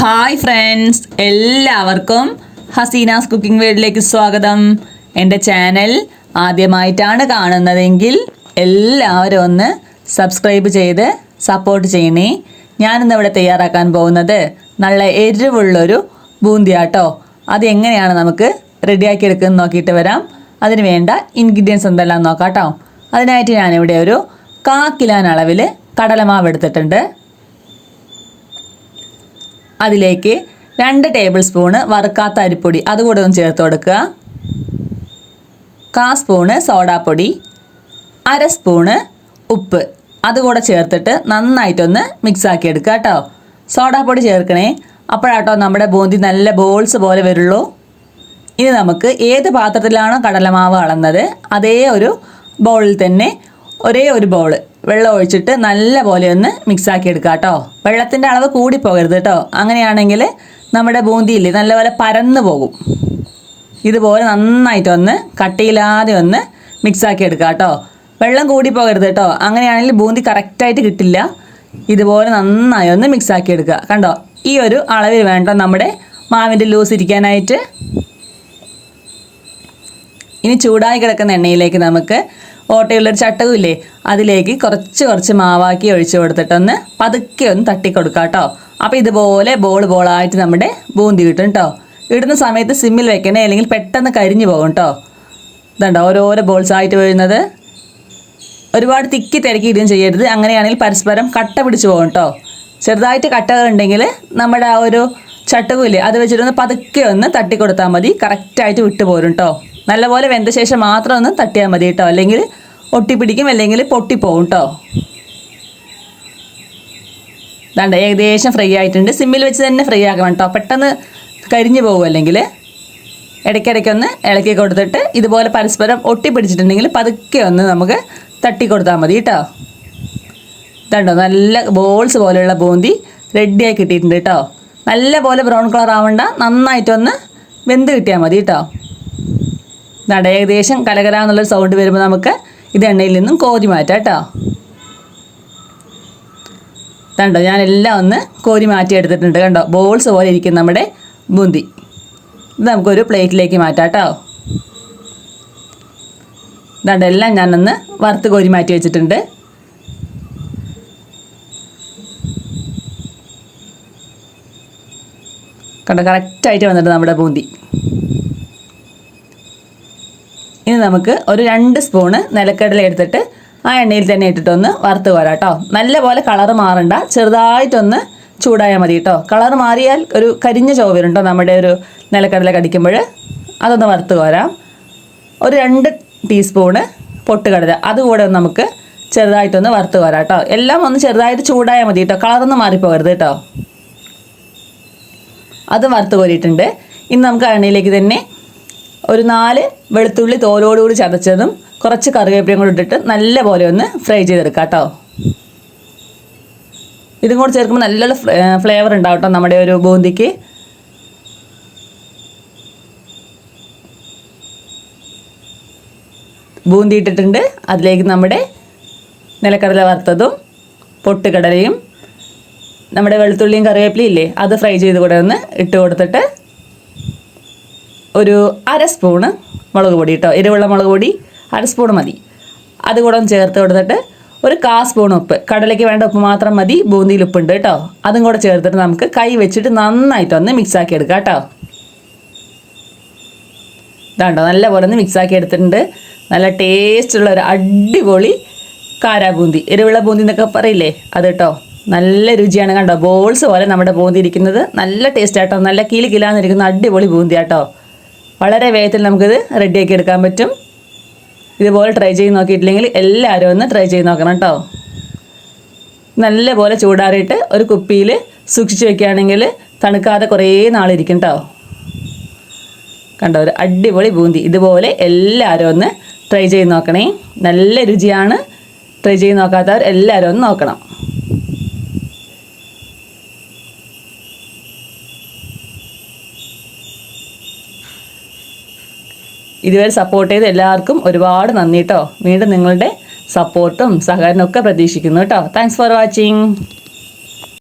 Hi friends എല്ലാവർക്കും Hasina's cooking വേൾഡിലേക്ക് സ്വാഗതം. എന്റെ ചാനൽ ആദ്യമായിട്ടാണ് കാണുന്നതെങ്കിൽ എല്ലാവരും ഒന്ന് സബ്സ്ക്രൈബ് ചെയ്ത് സപ്പോർട്ട് ചെയ്യണേ. ഞാനിന്ന് ഇവിടെ തയ്യാറാക്കാൻ പോകുന്നത് നല്ല എരിവുള്ളൊരു ബൂന്തിയാട്ടോ. അത് എങ്ങനെയാണ് നമുക്ക് റെഡിയാക്കി എടുക്കുന്നത് നോക്കിയിട്ട് വരാം. അതിന് വേണ്ട ഇൻഗ്രീഡിയൻസ് എന്തെല്ലാം നോക്കാം കേട്ടോ. അതിനായിട്ട് ഞാനിവിടെ ഒരു കാക്കിലാൻ കിലോൻ അളവിൽ കടലമാവ് എടുത്തിട്ടുണ്ട്. അതിലേക്ക് രണ്ട് ടേബിൾ സ്പൂണ് വറുക്കാത്ത അരിപ്പൊടി അതുകൂടെ ഒന്ന് ചേർത്ത് കൊടുക്കുക. കാ സ്പൂണ് സോഡാപ്പൊടി അര സ്പൂണ് ഉപ്പ് അതുകൂടെ ചേർത്തിട്ട് നന്നായിട്ടൊന്ന് മിക്സ് ആക്കി എടുക്കുക കേട്ടോ. സോഡാപ്പൊടി ചേർക്കണേ. അപ്പോഴാട്ടോ നമ്മുടെ ബൂന്തി നല്ല ബോൾസ് പോലെ വരുള്ളൂ. ഇനി നമുക്ക് ഏത് പാത്രത്തിലാണോ കടലമാവ് അളന്നത് അതേ ഒരു ബൗളിൽ തന്നെ ഒരേ ഒരു ബൗൾ വെള്ളം ഒഴിച്ചിട്ട് നല്ല പോലെ ഒന്ന് മിക്സാക്കി എടുക്കുക കേട്ടോ വെള്ളത്തിന്റെ അളവ് കൂടി പോകരുത് കേട്ടോ അങ്ങനെയാണെങ്കിൽ നമ്മുടെ ബൂന്തിയില്ലേ നല്ലപോലെ പരന്നു പോകും. ഇതുപോലെ നന്നായിട്ട് ഒന്ന് കട്ടിയില്ലാതെ ഒന്ന് മിക്സാക്കി എടുക്കുക കേട്ടോ വെള്ളം കൂടി പോകരുത് കേട്ടോ അങ്ങനെയാണെങ്കിൽ ബൂന്തി കറക്റ്റായിട്ട് കിട്ടില്ല. ഇതുപോലെ നന്നായി ഒന്ന് മിക്സാക്കി എടുക്കുക കണ്ടോ? ഈ ഒരു അളവിൽ വേണ്ട നമ്മുടെ മാവിന്റെ ലൂസ് ഇരിക്കാനായിട്ട്. ഇനി ചൂടായി കിടക്കുന്ന എണ്ണയിലേക്ക് നമുക്ക് ഓട്ടയുള്ളൊരു ചട്ടകമില്ലേ അതിലേക്ക് കുറച്ച് കുറച്ച് മാവാക്കി ഒഴിച്ചു കൊടുത്തിട്ടൊന്ന് പതുക്കെ ഒന്ന് തട്ടിക്കൊടുക്കാം കേട്ടോ അപ്പോൾ ഇതുപോലെ ബോൾ ബോളായിട്ട് നമ്മുടെ ബൂന്തി കിട്ടും കേട്ടോ ഇടുന്ന സമയത്ത് സിമ്മിൽ വെക്കണേ അല്ലെങ്കിൽ പെട്ടെന്ന് കരിഞ്ഞു പോകും കേട്ടോ ഇതുണ്ടോ? ഓരോരോ ബോൾസ് ആയിട്ട് വീഴുന്നത്. ഒരുപാട് തിക്കി തിരക്കി ഇടുകയും ചെയ്യരുത്. അങ്ങനെയാണെങ്കിൽ പരസ്പരം കട്ട പിടിച്ചു പോകും കേട്ടോ ചെറുതായിട്ട് കട്ടകളുണ്ടെങ്കിൽ നമ്മുടെ ആ ഒരു ചട്ടകുമില്ലേ അത് വെച്ചിട്ടൊന്ന് പതുക്കെ ഒന്ന് തട്ടിക്കൊടുത്താൽ മതി. കറക്റ്റായിട്ട് വിട്ടു പോരും കേട്ടോ നല്ലപോലെ വെന്ത ശേഷം മാത്രം ഒന്ന് തട്ടിയാൽ മതി കേട്ടോ. അല്ലെങ്കിൽ ഒട്ടിപ്പിടിക്കും അല്ലെങ്കിൽ പൊട്ടിപ്പോവും കേട്ടോ ദാണ്ട ഏകദേശം ഫ്രൈ ആയിട്ടുണ്ട്. സിമ്മിൽ വെച്ച് തന്നെ ഫ്രൈ ആക്കണം കേട്ടോ പെട്ടെന്ന് കരിഞ്ഞു പോകും അല്ലെങ്കിൽ ഇടയ്ക്കിടയ്ക്കൊന്ന് ഇളക്കി കൊടുത്തിട്ട് ഇതുപോലെ പരസ്പരം ഒട്ടിപ്പിടിച്ചിട്ടുണ്ടെങ്കിൽ പതുക്കെ ഒന്ന് നമുക്ക് തട്ടി കൊടുത്താൽ മതി കേട്ടോ ഇതുണ്ടോ നല്ല ബോൾസ് പോലെയുള്ള ബൂന്തി റെഡിയായി കിട്ടിയിട്ടുണ്ട് കേട്ടോ നല്ല പോലെ ബ്രൗൺ കളർ ആവണ്ട. നന്നായിട്ടൊന്ന് വെന്ത് കിട്ടിയാൽ മതി കേട്ടോ നട ഏകദേശം കലകല എന്നുള്ളൊരു സൗണ്ട് വരുമ്പോൾ നമുക്ക് ഇത് എണ്ണയിൽ നിന്നും കോരി മാറ്റാം കേട്ടോ. കണ്ടോ ഞാനെല്ലാം ഒന്ന് കോരി മാറ്റി എടുത്തിട്ടുണ്ട്. കണ്ടോ ബോൾസ് പോലെ ഇരിക്കും നമ്മുടെ ബൂന്തി. ഇത് നമുക്കൊരു പ്ലേറ്റിലേക്ക് മാറ്റാം കേട്ടോ. ഇതാണ്ട് എല്ലാം ഞാനൊന്ന് വറുത്ത് കോരി മാറ്റി വെച്ചിട്ടുണ്ട്. കണ്ടോ കറക്റ്റായിട്ട് വന്നിട്ട് നമ്മുടെ ബൂന്തി. ഇനി നമുക്ക് ഒരു രണ്ട് സ്പൂണ് നിലക്കടല എടുത്തിട്ട് ആ എണ്ണയിൽ തന്നെ ഇട്ടിട്ടൊന്ന് വറുത്ത് കോരാം കേട്ടോ നല്ലപോലെ കളറ് മാറണ്ട. ചെറുതായിട്ടൊന്ന് ചൂടായാൽ മതി കേട്ടോ കളറ് മാറിയാൽ ഒരു കരിഞ്ഞ ചുവ വരുണ്ടോ നമ്മുടെ ഒരു നിലക്കടല കടിക്കുമ്പോൾ. അതൊന്ന് വറുത്ത് കോരാം. ഒരു രണ്ട് ടീസ്പൂണ് പൊട്ടുകടല. അതുകൂടെ ഒന്ന് നമുക്ക് ചെറുതായിട്ടൊന്ന് വറുത്ത് കോരാം കേട്ടോ എല്ലാം ഒന്ന് ചെറുതായിട്ട് ചൂടായാൽ മതി കേട്ടോ കളറൊന്നും മാറിപ്പോകരുത് കേട്ടോ അത് വറുത്ത് കോരിയിട്ടുണ്ട്. ഇനി നമുക്ക് എണ്ണയിലേക്ക് തന്നെ ഒരു നാല് വെളുത്തുള്ളി തോലോടുകൂടി ചതച്ചതും കുറച്ച് കറിവേപ്പിലയും കൂടി ഇട്ടിട്ട് നല്ല പോലെ ഒന്ന് ഫ്രൈ ചെയ്തെടുക്കാം കേട്ടോ. ഇതും കൂടി ചേർക്കുമ്പോൾ നല്ലൊരു ഫ്ലേവർ ഉണ്ടാവും കേട്ടോ നമ്മുടെ ഒരു ബൂന്തിക്ക്. ബൂന്തി ഇട്ടിട്ടുണ്ട്. അതിലേക്ക് നമ്മുടെ നിലക്കടല വറുത്തതും പൊട്ടുകടലയും നമ്മുടെ വെളുത്തുള്ളിയും കറിവേപ്പിലയും ഇല്ലേ അത് ഫ്രൈ ചെയ്ത് കൂടെ ഒന്ന് ഇട്ട് കൊടുത്തിട്ട് ഒരു അര സ്പൂണ് മുളക് പൊടി കേട്ടോ എരിവുള്ള മുളക് പൊടി അര സ്പൂൺ മതി. അതുകൂടെ ഒന്ന് ചേർത്ത് കൊടുത്തിട്ട് ഒരു കാ സ്പൂൺ ഉപ്പ്. കടലയ്ക്ക് വേണ്ട ഉപ്പ് മാത്രം മതി. ബൂന്തിയിൽ ഉപ്പുണ്ട് കേട്ടോ അതും കൂടെ ചേർത്തിട്ട് നമുക്ക് കൈ വെച്ചിട്ട് നന്നായിട്ട് ഒന്ന് മിക്സ് ആക്കി എടുക്കാം കേട്ടോ ഇതാണ്ടോ നല്ല പോലെ ഒന്ന് മിക്സ് ആക്കി എടുത്തിട്ടുണ്ട്. നല്ല ടേസ്റ്റുള്ള ഒരു അടിപൊളി കാരാ ബൂന്തി എരിവുള്ള ബൂന്തി എന്നൊക്കെ പറയില്ലേ? അത് കേട്ടോ നല്ല രുചിയാണ് കണ്ടോ? ബോൾസ് പോലെ നമ്മുടെ ബൂന്തി ഇരിക്കുന്നത്. നല്ല ടേസ്റ്റ് ആട്ടോ നല്ല കീൽ കിലാന്നിരിക്കുന്ന അടിപൊളി ബൂന്തി ആട്ടോ വളരെ വേഗത്തിൽ നമുക്കിത് റെഡിയാക്കി എടുക്കാൻ പറ്റും. ഇതുപോലെ ട്രൈ ചെയ്ത് നോക്കിയിട്ടില്ലെങ്കിൽ എല്ലാവരും ഒന്ന് ട്രൈ ചെയ്ത് നോക്കണം കേട്ടോ. നല്ലപോലെ ചൂടാറിയിട്ട് ഒരു കുപ്പിയിൽ സൂക്ഷിച്ച് വെക്കുകയാണെങ്കിൽ തണുക്കാതെ കുറേ നാളിരിക്കും കേട്ടോ. കണ്ടോ ഒരു അടിപൊളി ബൂന്തി. ഇതുപോലെ എല്ലാവരും ഒന്ന് ട്രൈ ചെയ്ത് നോക്കണേ. നല്ല രുചിയാണ്. ട്രൈ ചെയ്ത് നോക്കാത്തവർ എല്ലാവരും ഒന്ന് നോക്കണം. ഇതുവരെ സപ്പോർട്ട് ചെയ്ത് എല്ലാവർക്കും ഒരുപാട് നന്ദി കേട്ടോ വീണ്ടും നിങ്ങളുടെ സപ്പോർട്ടും സഹകരണമൊക്കെ പ്രതീക്ഷിക്കുന്നു കേട്ടോ താങ്ക്സ് ഫോർ വാച്ചിങ്